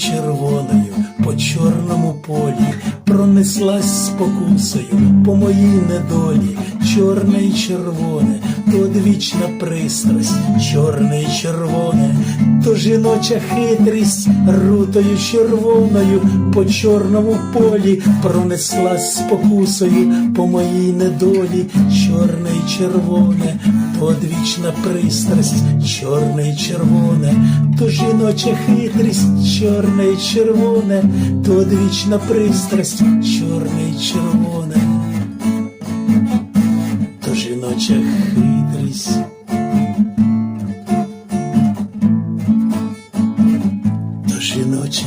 червоною по чорному полі, пронеслась спокусою по моїй недолі, чорне й червоне, то одвічна пристрасть, чорне й червоне, то жіноча хитрість рутою червоною по чорному полі пронеслась спокусою по моїй недолі, чорне й червоне, то одвічна пристрасть, чорне й червоне, то жіноча хитрість, чорне й червоне, то одвічна пристрасть, чорне й червоне, то жіноча хитрість. жіноча.